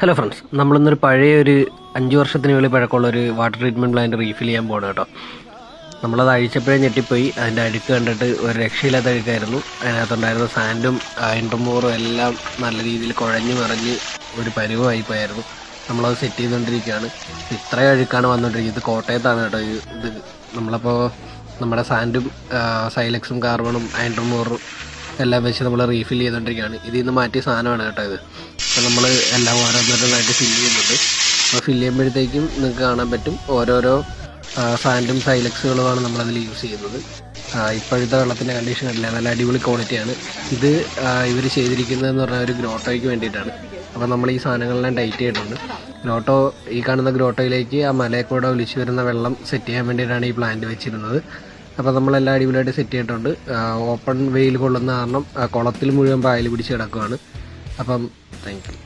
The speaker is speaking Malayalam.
ഹലോ ഫ്രണ്ട്സ് നമ്മളിന്നൊരു പഴയ ഒരു അഞ്ച് വർഷത്തിന് മുകളിൽ പഴക്കമുള്ള ഒരു വാട്ടർ ട്രീറ്റ്മെന്റ് പ്ലാന്റ് റീഫിൽ ചെയ്യാൻ പോകണം കേട്ടോ. നമ്മളത് അഴിച്ചപ്പോഴേ ഞെട്ടിപ്പോയി. അതിന്റെ അഴുക്ക് കണ്ടിട്ട് ഒരു രക്ഷയില്ലാത്ത അഴുക്കായിരുന്നു അതിനകത്തുണ്ടായിരുന്ന സാൻഡും ഇൻട്രമോറും എല്ലാം നല്ല രീതിയിൽ കുഴഞ്ഞു മറിഞ്ഞ് ഒരു പരുവമായി പോയായിരുന്നു. നമ്മളത് സെറ്റ് ചെയ്തുകൊണ്ടിരിക്കുകയാണ്. ഇത്രയും അഴുക്കാണ് വന്നുകൊണ്ടിരിക്കുന്നത്. കോട്ടയത്താണ് കേട്ടോ. ഇത് നമ്മളപ്പോൾ നമ്മുടെ സാൻഡും സൈലക്സും കാർബണും ആൻഡ്രമോറും എല്ലാം വെച്ച് നമ്മൾ റീഫിൽ ചെയ്തുകൊണ്ടിരിക്കുകയാണ്. ഇതിൽ നിന്ന് മാറ്റിയ സാധനമാണ് കേട്ടോ ഇത്. അപ്പോൾ നമ്മൾ എല്ലാം ഓരോന്നോരോന്നായിട്ട് ഫില്ല് ചെയ്യുന്നുണ്ട്. അപ്പോൾ ഫില്ല് ചെയ്യുമ്പോഴത്തേക്കും നിങ്ങൾക്ക് കാണാൻ പറ്റും ഓരോരോ ഫാന്റും സൈലക്സുകളുമാണ് നമ്മളതിൽ യൂസ് ചെയ്യുന്നത്. ഇപ്പോഴത്തെ വെള്ളത്തിന്റെ കണ്ടീഷൻ അല്ല നല്ല അടിപൊളി ക്വാളിറ്റിയാണ് ഇത് ഇവർ ചെയ്തിരിക്കുന്നതെന്ന് പറഞ്ഞാൽ ഒരു ഗ്രോട്ടോയ്ക്ക് വേണ്ടിയിട്ടാണ്. അപ്പോൾ നമ്മൾ ഈ സാധനങ്ങളെല്ലാം ടൈറ്റ് ചെയ്തിട്ടുണ്ട്. ഗ്രോട്ടോ ഈ കാണുന്ന ഗ്രോട്ടോയിലേക്ക് ആ മലയെക്കൂടെ ഒലിച്ചു വരുന്ന വെള്ളം സെറ്റ് ചെയ്യാൻ വേണ്ടിയിട്ടാണ് ഈ പ്ലാന്റ് വെച്ചിരുന്നത്. അപ്പോൾ നമ്മളെല്ലാം അടിപൊളിയായിട്ട് സെറ്റ് ചെയ്തിട്ടുണ്ട്. ഓപ്പൺ വെയിൽ കൊള്ളുന്ന കാരണം കുളത്തിൽ മുഴുവൻ പായൽ പിടിച്ച് കിടക്കുകയാണ് അപ്പം താങ്ക് യു